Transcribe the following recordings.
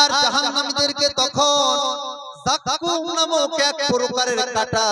আর জাহান্নামীদেরকে তখন নামক এক প্রকারের কাটা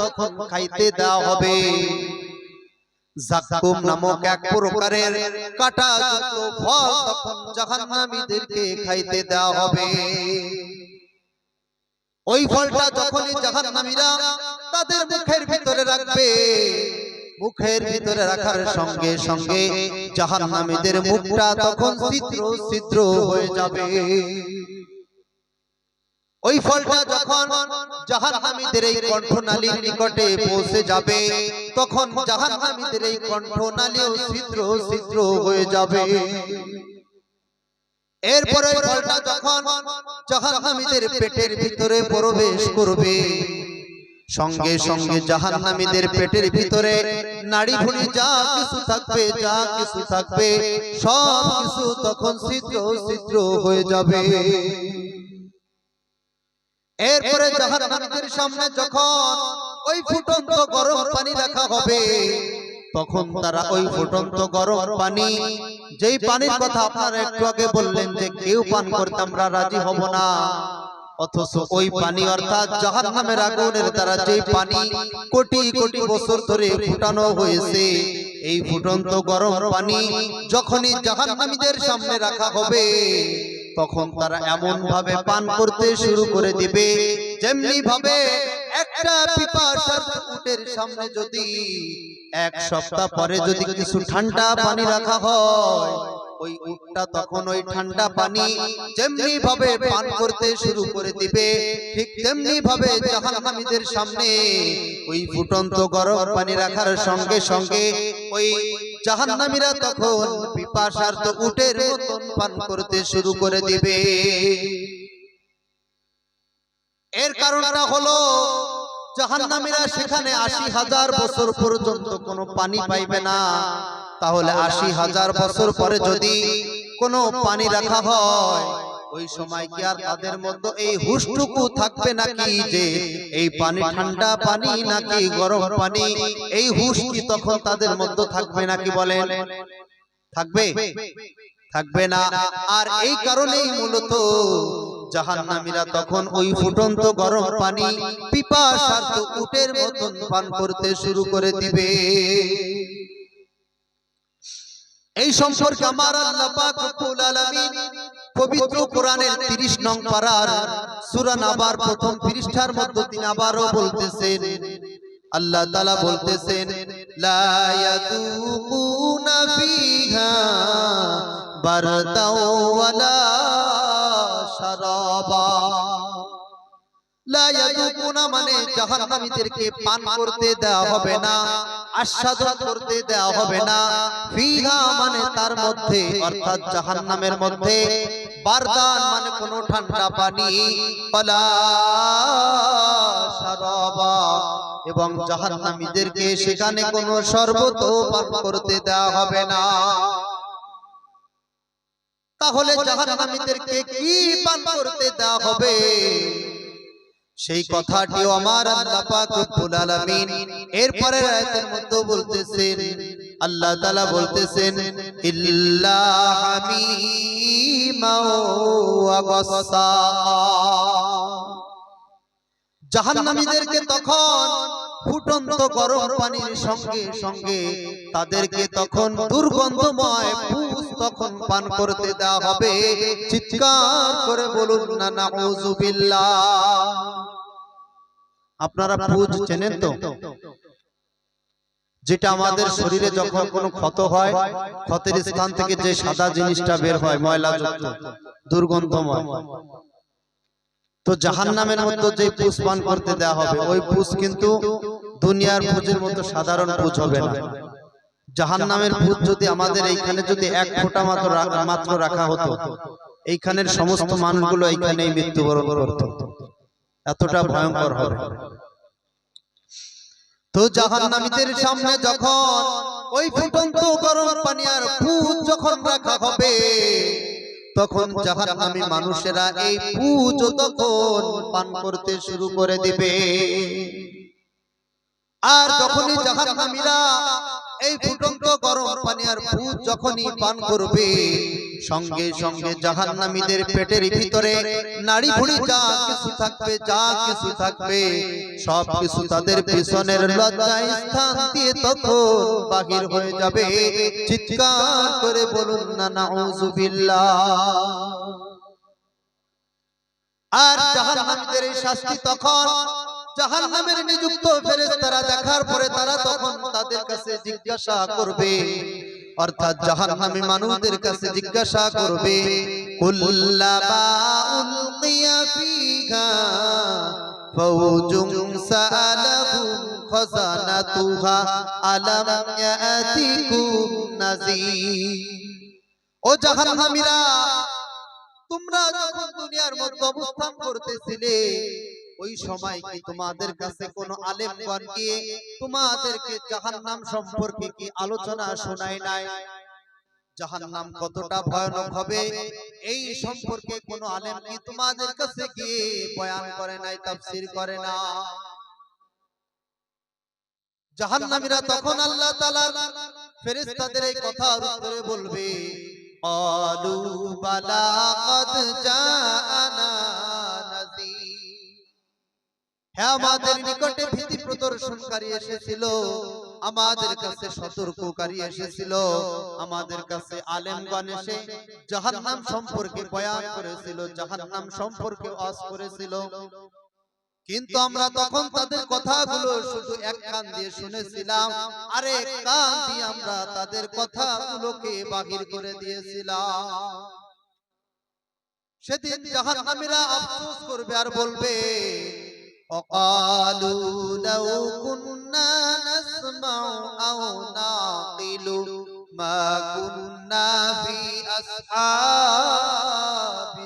তখন খাইতে দেওয়া হবে। নামক এক প্রকারের কাটা ফল তখন জাহান্নামীদেরকে খাইতে দেওয়া হবে। ওই ফলটা যখনই জাহান্নামীরা তাদের মুখের ভিতরে রাখবে মুখের ভিতরে রাখার সঙ্গে সঙ্গে জাহান্নামীদের মুখটা তখন ছিদ্র ছিদ্র হয়ে যাবে। ওই ফলটা যখন জাহান্নামীদের এই কণ্ঠনালীর নিকটে পৌঁছে যাবে, তখন জাহান্নামীদের এই কণ্ঠনালীও ছিদ্র ছিদ্র হয়ে যাবে। এরপরে ফলটা যখন জাহান্নামীদের পেটের ভিতরে প্রবেশ করবে সঙ্গে সঙ্গে জাহান্নামীদের পেটের ভিতরে নাড়ি ভুড়ি যা কিছু থাকবে যা কিছু থাকবে সব কিছু তখন ছিদ্র ছিদ্র হয়ে যাবে। এরপরে জাহান্নামীদের সামনে যখন ওই ফুটন্ত গরম পানি রাখা হবে তখন তারা ওই ফুটন্ত গরম পানি যেই পানির কথা আপনারা একটু আগে বললেন যে কেউ পান করতে আমরা রাজি হব না অথচ ওই পানি অর্থাৎ জাহান্নামের আগুনের দ্বারা যে পানি কোটি কোটি বছর ধরে ফুটানো হয়েছে। এই ফুটন্ত গরম পানি যখনই জাহান্নামীদের সামনে রাখা হবে তখন তারা এমন ভাবে পান করতে শুরু করে দিবে যেমনি ভাবে একটা পিপাসার উটের সামনে যদি এক সপ্তাহ পরে যদি কিছু ঠান্ডা পানি রাখা হয় ওই উটটা তখন ওই ঠান্ডা পানি যেমনি ভাবে পান করতে শুরু করে দিবে ঠিক তেমনি ভাবে জাহান্নামীদের সামনে ওই ফুটন্ত গরম পানি রাখার সঙ্গে সঙ্গে ওই জাহান্নামীরা তখন পিপাসার তো উটের মতন পান করতে শুরু করে দিবে। এর কারণটা হলো জাহান্নামীরা সেখানে আশি হাজার বছর পর্যন্ত কোনো পানি পাইবে না। তাহলে আশি হাজার বছর পরে যদি কোনো পানি রাখা হয় ওই সময় কি আর তাদের মধ্যে এই হুশটুকু থাকবে নাকি যে এই পানি ঠান্ডা পানি নাকি গরম পানি এই হুশ কি তখন তাদের মধ্যে থাকবে নাকি বলেন? থাকবে? থাকবে। না। আর এই কারণেই মূলত জাহান্নামীরা তখন ওই ফুটন্ত গরম পানি পিপাসার্থ উটের মতন পান করতে শুরু করে দিবে। এই সম্পর্কে আমার আল্লাহ পাক রব্বুল আলামিন পবিত্র কোরআনের 30 নং পারার সূরা নাবার প্রথম পৃষ্ঠার মধ্যে তিনি আবারও বলতেছেন, আল্লাহ তাআলা বলতেছেন, লা ইয়াতুকুনা ফিহা বারদাও ওয়ালা শারাবা মানে মানে তার মধ্যে, অর্থাৎ জাহান্নামের মধ্যে। বারদান মানে এবং জাহান্নামীদেরকে সেখানে কোনো শরবত পান করতে দেওয়া হবে না। তাহলে জাহান্নামীদেরকে কি পান করতে দেওয়া হবে? সেই কথাটিও আমার আল্লাহ পাক রব্বুল আলামিন এরপরে আয়াতের মধ্যে বলতেছেন আল্লাহ তাআলা বলতেছেন ইল্লা হামিমা ওয়া গাসসা জাহান্নামীদেরকে তখন ফুটন্ত গরম পানির সঙ্গে সঙ্গে তাদেরকে তখন দুর্গন্ধময় পুষ তখন পান করতে দেওয়া হবে। চিৎকার করে বলুন, না নাউজুবিল্লাহ আপনারা পুজ চেনেন তো? যেটা আমাদের শরীরে যখন কোনো ক্ষত হয়, ক্ষতের স্থান থেকে যে সাদা জিনিসটা বের হয়, ময়লাযুক্ত, দুর্গন্ধময়। তো জাহান্নামের মধ্যে যে পুষ পান করতে দেওয়া হবে, ওই পুষ কিন্তু দুনিয়ার পুজের মতো সাধারণ পুজ হবে না। জাহান্নামের পুজ যদি আমাদের এইখানে যদি এক ফোঁটা মাত্র মাত্র রাখা হতো, এইখানের সমস্ত মানুষগুলো এইখানেই মৃত্যুবরণ করত। এতটা ভয়ঙ্কর হবে। তো জাহান্নামীদের সামনে যখন ওই ফুটন্ত গরম পানি আর পুজ যখন রাখা হবে, তখন জাহান্নামী মানুষেরা এই পুজো তখন পান করতে শুরু করে দিবে। আর যখনই জাহান্নামীরা এই ফুটন্ত গরম পানি আর ভূত যখনই পান করবে সঙ্গে সঙ্গে জাহান্নামীদের পেটের ভিতরে নাড়ি ভুড়ি যা কিছু থাকবে যা কিছু থাকবে সব কিছু তাদের পিছনের লজ্জায় স্থান দিয়ে তখন বাহির হয়ে যাবে। চিৎকার করে বলুন না নাউজুবিল্লাহ আর জাহান্নামীদের শাস্তি তখন জাহান্নামের নিযুক্ত ফেরেশতারা দেখার পরে তারা তখন তাদের কাছে জিজ্ঞাসা করবে। অর্থাৎ জাহান্নামী মানুষদের কাছে জিজ্ঞাসা করবে কুল্লামা উলকিয়া ফিহা ফাওজুন সাআলাহুম খাজানাতুহা আলাম ইয়াতিকুম নাযীর। ও জাহান্নামীরা, তোমরা যখন দুনিয়ার মধ্যে অবস্থান করতেছিলে ওই সময় কি তোমাদের কাছে কোন আলেমগণ গিয়ে তোমাদেরকে জাহান্নাম সম্পর্কে কি আলোচনা শোনায় নাই জাহান্নাম কতটা ভয়ানক হবে এই সম্পর্কে কোন আলেম কি তোমাদের কাছে গিয়ে বয়ান করে নাই তাফসীর করে না জাহান্নামীরা তখন আল্লাহ তাআলার ফেরেশতাদের এই কথার উত্তরে বলবে قالوا بلى قد جاءنا نذير হ্যাঁ আমাদের নিকটে ভীতি প্রদর্শনকারী এসেছিল। আমাদের কাছে সতর্ককারী এসেছিল। আমাদের কাছে আলেমগণ এসে জাহান্নাম সম্পর্কে বয়ান করেছিল জাহান্নাম সম্পর্কে ওয়াজ করেছিল। কিন্তু আমরা তখন তাদের কথাগুলো শুধু এক কান দিয়ে শুনেছিলাম। আরেক কান দিয়ে আমরা তাদের কথাগুলোকে বাহির করে দিয়েছিলাম। সেদিন জাহান্নামীরা আফসোস করবে আর বলবে وقالوا لو كنا نسمع أو نعقل ما كنا في أصحاب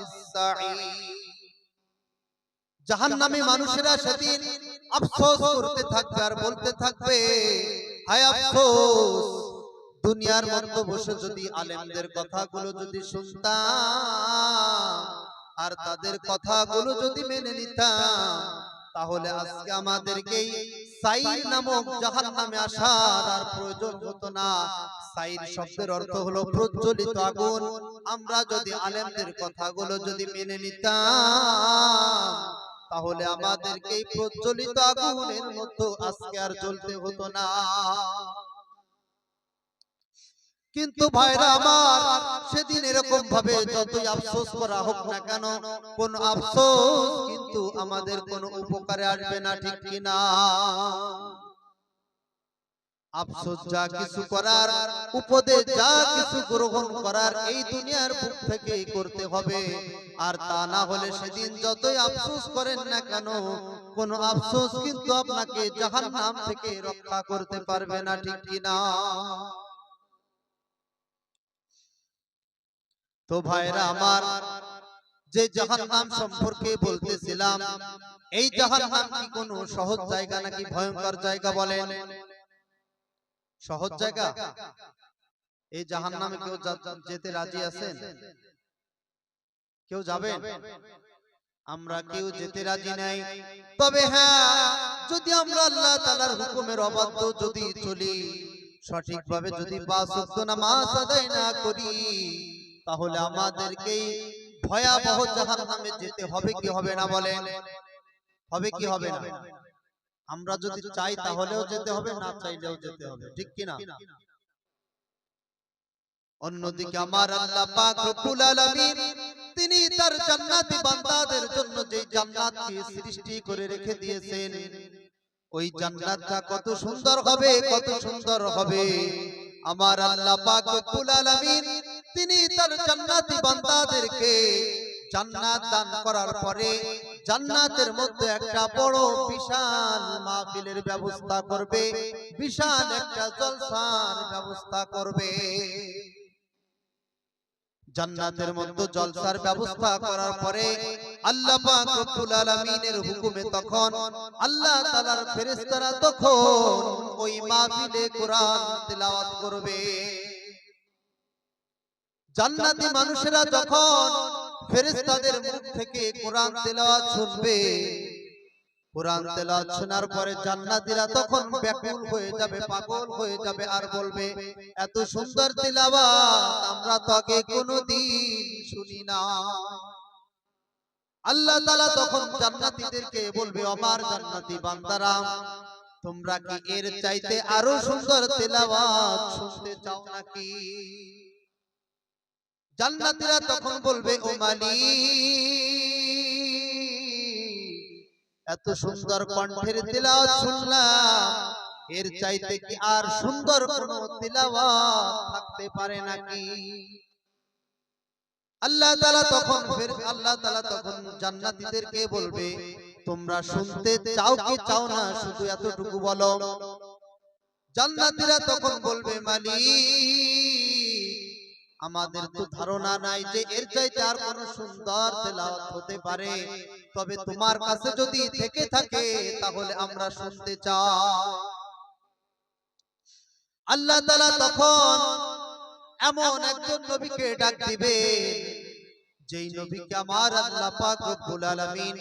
السعير জাহান্নামী মানুষেরা সেদিন আফসোস করতে থাকবে আর বলতে থাকবে হায় আফসোস দুনিয়ার মধ্যে বসে যদি আলেমদের কথাগুলো যদি শুনতাম আর তাদের কথাগুলো যদি মেনে নিতাম তাহলে আজকে আমাদেরকে সাইর নামক জাহান্নামে আসার আর প্রয়োজন হতো না। সাইর শব্দের অর্থ হলো প্রজ্বলিত আগুন। আমরা যদি আলেমদের কথাগুলো যদি মেনে নিতাম তাহলে আমাদেরকে প্রজ্বলিত আগুনের মতো আজকে আর চলতে হতো না। কিন্তু ভাইরা আমার, সেদিন এরকম ভাবে যতই আফসোস করা হোক না কেন, কোন আফসোস কিন্তু আমাদের কোন উপকারে আসবে না, ঠিক কিনা? আফসোস যা কিছু করার, উপদেশ যা কিছু গ্রহণ করার, এই দুনিয়ার বুক থেকেই করতে হবে। আর তা না হলে সেদিন যতই আফসোস করেন না কেন, কোন আফসোস কিন্তু আপনাকে জাহান্নাম থেকে রক্ষা করতে পারবে না, ঠিক কিনা? তো ভাইরা আমার যে জাহান্নাম সম্পর্কে বলতেছিলাম এই জাহান্নাম কি কোনো সহজ জায়গা নাকি ভয়ঙ্কর জায়গা বলেন? সহজ জায়গা? এই জাহান্নামে কেউ যেতে রাজি আছেন? কেউ যাবেন? আমরা কেউ যেতে রাজি নাই। তবে হ্যাঁ যদি আমরা আল্লাহ তাআলার হুকুমের অবাধ্য যদি চলি সঠিকভাবে যদি পাঁচ নামাজ আদায় না করি তাহলে আমাদেরকে ভয়াবহ জাহান্নামে যেতে হবে কি হবে না বলেন? হবে কি হবে না? আমরা যদি চাই তাহলেও যেতে হবে না চাইলেও যেতে হবে। ঠিক কি না? অন্যদিকে আমার আল্লাহ পাক রব্বুল আলামিন তিনি তার জান্নাতি বান্দাদের জন্য যে জান্নাতকে সৃষ্টি করে রেখে দিয়েছেন ওই জান্নাতটা কত সুন্দর হবে কত সুন্দর হবে। আমার আল্লাহ পাক রব্বুল আলামিন তিনি তার জান্নাতি বান্দাদেরকে জান্নাত দান করার পরে জান্নাতের মধ্যে একটা বড় বিশাল মাহফিলের ব্যবস্থা করবে, বিশাল একটা জলসার ব্যবস্থা করবে। জান্নাতের মধ্যে জলসার ব্যবস্থা করার পরে আল্লাহ পাক রব্বুল আলামিনের হুকুমে তখন আল্লাহ তাআলার ফেরেশতারা তখন ওই মাহফিলে কোরআন তেলাওয়াত করবে। জান্নাতি মানুষেরা যখন ফেরেশতাদের মুখ থেকে কোরআন তেলাওয়াত শুনবে। কোরআন তেলাওয়াত শোনার পরে জান্নাতীরা তখন ব্যাকুল হয়ে যাবে পাগল হয়ে যাবে আর বলবে এত সুন্দর তেলাওয়াত আমরা তো আগে কোনোদিন শুনি না। আল্লাহ তাআলা তখন জান্নাতীদেরকে বলবে আমার জান্নাতি বান্দারা তোমরা কি এর চাইতে আরও সুন্দর তেলাওয়াত শুনতে চাও নাকি? জান্নাতীরা তখন বলবে ও মালিক এত সুন্দর কণ্ঠের তেলাওয়াত শুনলাম। এর চাইতে কি আর সুন্দর কোন তেলাওয়াত থাকতে পারে নাকি? আল্লাহ তাআলা তখন ফের আল্লাহ তাআলা তখন জান্নাতীদেরকে বলবে তোমরা শুনতে চাও কি চাও না? শুধু এতটুকু বলো। জান্নাতীরা তখন বলবে মালিক আমাদের তো ধারণা নাই যে এর চাইতে আর কোন সুন্দর তেলাওয়াত হতে পারে। তবে তোমার কাছে যদি থেকে থাকে তাহলে আমরা শুনতে চাই। আল্লাহ তাআলা তখন এমন একজন নবীকে ডাক দিবে যেই নবীকে আমার আল্লাহ পাক রব্বুল আলামিন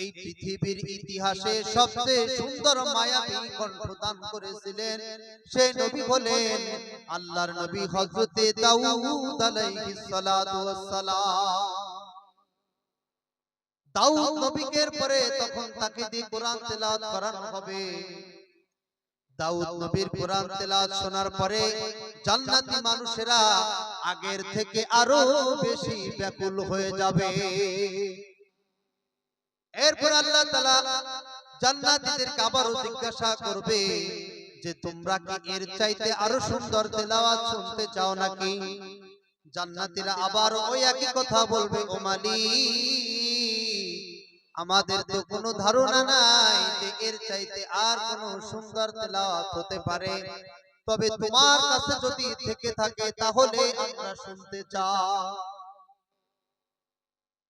এই পৃথিবীর ইতিহাসে সবচেয়ে সুন্দর মায়াবী কণ্ঠ দান করেছিলেন সেই নবী হলেন আল্লাহর নবী হযরতে দাউদ আলাইহিস সালাতু ওয়াস সালাম। দাউদ নবীকে পরে তখন তাকে দিয়ে কোরআন তেলাওয়াত করানো হবে। দাউদ নবীর কোরআন তেলাওয়াত শোনার পরে জান্নাতি মানুষেরা আগের থেকে আরও বেশি ব্যাকুল হয়ে যাবে। এরপর আল্লাহ তাআলা জান্নাতীদেরকে আবারও জিজ্ঞাসা করবে যে তোমরা কি এর চাইতে আরও সুন্দর তেলাওয়াত শুনতে চাও নাকি? জান্নাতীরা আবার ওই একই কথা বলবে ও মালিক আমাদের তো কোনো ধারণা নাই যে এর চাইতে আর কোনো সুন্দর তেলাওয়াত হতে পারে। তবে তোমার কাছে যদি থেকে থাকে তাহলে আমরা শুনতে চাই।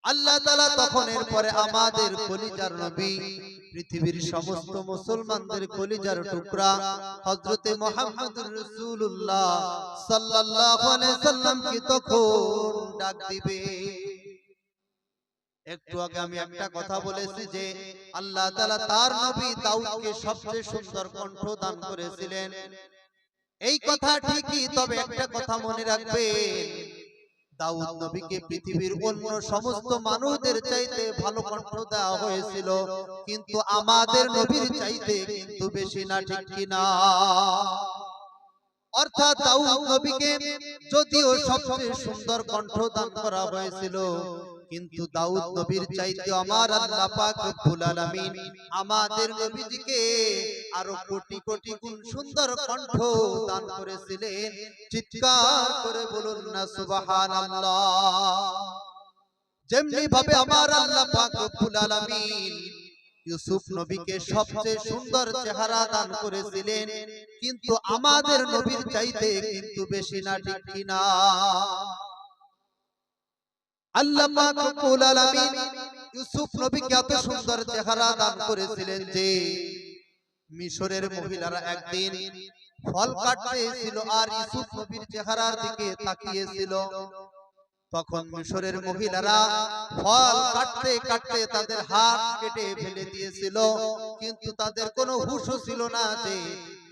আল্লাহ তাআলা তখন এরপরে আমাদের কলিজার নবী পৃথিবীর সমস্ত মুসলমানদের কলিজার টুকরা হযরতে মুহাম্মদুর রাসূলুল্লাহ সাল্লাল্লাহু আলাইহি সাল্লামকে তখন ডাক দিবে। একটু আগে আমি একটা কথা বলেছি যে আল্লাহ তাআলা তার নবী দাউদকে সবচেয়ে সুন্দর কণ্ঠ দান করেছিলেন। এই কথা ঠিকই, তবে একটা কথা মনে রাখবেন। দাউদ নবীকে পৃথিবীর অন্য সমস্ত মানুষদের চাইতে ভালো কণ্ঠ দেওয়া হয়েছিল, কিন্তু আমাদের নবীর চাইতে কিন্তু বেশি না, ঠিক কিনা? অর্থাৎ দাউদ নবীকে যদিও সবচেয়ে সুন্দর কণ্ঠ দান করা হয়েছিল কিন্তু দাউদ নবীর চাইতে আমার আল্লাহ পাক রব্বুল আলামিন আমাদের নবীজিকে আরও কোটি কোটি গুণ সুন্দর কণ্ঠ দান করেছিলেন। চিৎকার করে বলুন না সুবহানাল্লাহ। যেমনি ভাবে আমার আল্লাহ পাক রব্বুল আলামিন ইউসুফ নবীকে সবচেয়ে সুন্দর চেহারা দান করেছিলেন। কিন্তু আমাদের নবীর চাইতে কিন্তু বেশি না ঠিক কিনা। আল্লাহ ইউসুফ নবীকে এত সুন্দর চেহারা দান করেছিলেন যে মিশরের মহিলারা একদিন ফল কাটতে আর ইউসুফ নবীর চেহারার দিকে তাকিয়েছিল। তখন মিশরের মহিলারা ফল কাটতে কাটতে তাদের হাত কেটে ফেলে দিয়েছিল। কিন্তু তাদের কোনো হুঁশও ছিল না যে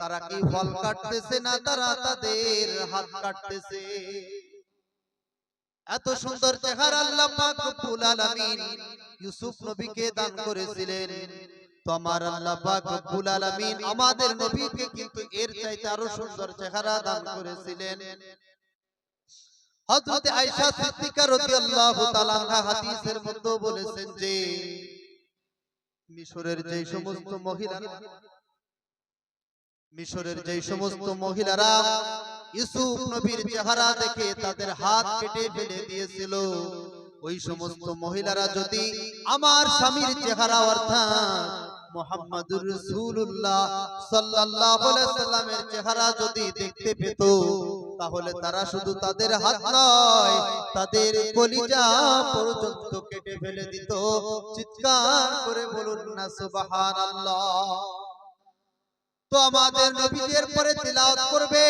তারা কি ফল কাটতেছে না তারা তাদের হাত কাটতেছে। এত সুন্দর চেহারা আল্লাহ পাক রব্বুল আলামিন ইউসুফ নবীকে দান করেছিলেন। তো আমার আল্লাহ পাক রব্বুল আলামিন আমাদের নবীকে কিন্তু এর চাইতে আরও সুন্দর চেহারা দান করেছিলেন। হযরত আয়েশা সিদ্দিকা রাদিয়াল্লাহু তাআলা হাদিসের মধ্যে বলেছেন যে মিশরের যে সমস্ত মহিলারা মিশরের যে সমস্ত মহিলারা ইউসুফ নবীর চেহারা দেখে তাদের হাত কেটে ফেলে দিয়েছিল। ওই সমস্ত মহিলারা যদি আমার স্বামীর চেহারা অর্থাৎ মোহাম্মদুর রাসূলুল্লাহ সাল্লাল্লাহু আলাইহি সাল্লামের চেহারা যদি দেখতে পেত, তাহলে তারা শুধু তাদের হাত নয়, তাদের কলিজা পর্যন্ত কেটে ফেলে দিত। চিৎকার করে বলুন না, সুবহানাল্লাহ। তো আমাদের নবীদের পরে তেলাওয়াত করবে।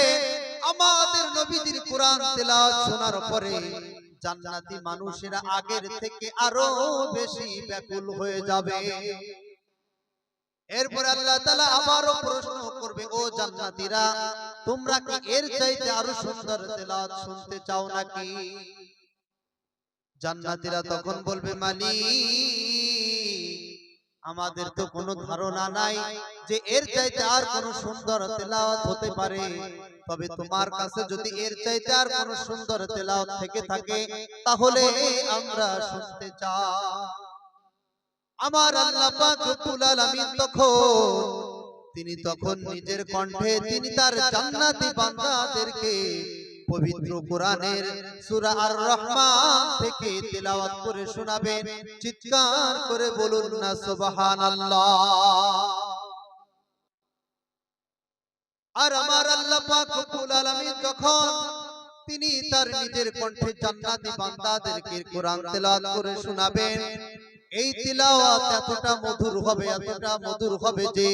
আমাদের নবীজির কোরআন তেলাওয়াত শোনার পরে জান্নাতি মানুষেরা আগের থেকে আরও বেশি ব্যাকুল হয়ে যাবে। এরপরে আল্লাহ তাআলা আবারও প্রশ্ন করবে, ও জান্নাতীরা, তোমরা কি এর চাইতে আরও সুন্দর তেলাওয়াত শুনতে চাও নাকি? জান্নাতীরা তখন বলবে, মালিক আমাদের তো কোনো ধারণা নাই যে এর চাইতে আর কোন সুন্দর তেলাওয়াত হতে পারে। তবে তোমার কাছে যদি এর চাইতে আর কোন সুন্দর তেলাওয়াত থেকে থাকে তাহলে আমরা শুনতে চাই। আমার আল্লাহ পাক রব্বুল আলামিন তখন তিনি তখন নিজের কণ্ঠে তিনি তার জান্নাতি বান্দাদেরকে পবিত্র কোরআনের সূরা আর রহমান থেকে তেলাওয়াত করে শোনাবেন, চিৎকার করে বলুন না সুবহানাল্লাহ। আর আমার আল্লাহ পাক রব্বুল আলামিন যখন তিনি তার নিজের কণ্ঠে জান্নাতি বান্দাদেরকে কোরআন তেলাওয়াত করে শোনাবেন, এই তিলাওয়াত এতটা মধুর হবে, এতটা মধুর হবে যে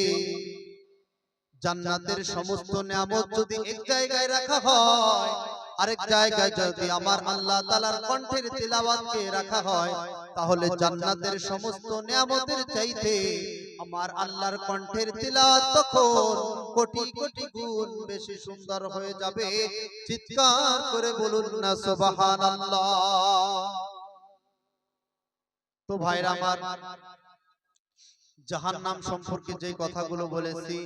জান্নাতের সমস্ত নিয়ামত যদি এক জায়গায় রাখা হয় আরেক জায়গায় যদি আমার আল্লাহ তাআলার কণ্ঠের তিলাওয়াতকে রাখা হয় তাহলে জান্নাতের সমস্ত নিয়ামতের চাইতে আমার আল্লাহর কণ্ঠের তিলাওয়াত তখন কোটি কোটি গুণ বেশি সুন্দর হয়ে যাবে। চিৎকার করে বলুন না সুবহানাল্লাহ। তো ভাইরা আমার জাহান্নাম সম্পর্কে যে কথাগুলো বলেছি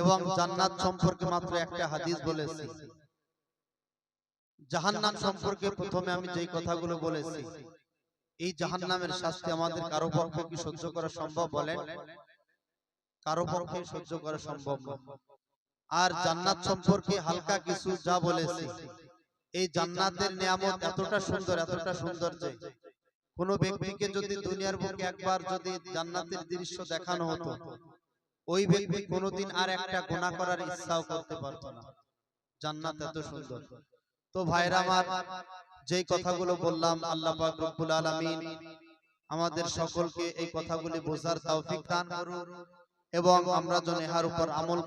এবং জান্নাত সম্পর্কে মাত্র একটা হাদিস বলেছি। জাহান্নাম সম্পর্কে প্রথমে আমি যেই কথাগুলো বলেছি এই জাহান্নামের শাস্তি আমাদের কারও পক্ষে কি সহ্য করা সম্ভব বলেন? কারও পক্ষে সহ্য করা সম্ভব আর জান্নাত সম্পর্কে হালকা কিছু যা বলেছি এই জান্নাতের নিয়ামত এতটা সুন্দর এতটা সুন্দর যে কোন ব্যক্তিকে যদি দুনিয়ার বুকে একবার যদি জান্নাতের দৃশ্য দেখানো হতো ওই ব্যক্তি কোনোদিন আর একটা গোনা করার ইচ্ছাও করতে পারতো না। জান্নাত এত সুন্দর। তো ভাইরা আমার যেই কথাগুলো বললাম আল্লাহ পাক রব্বুল আলামিন আমাদের সকলকে এই কথাগুলি বোঝার তৌফিক দান করুন এবং আমরা যেন ইহার উপর আমল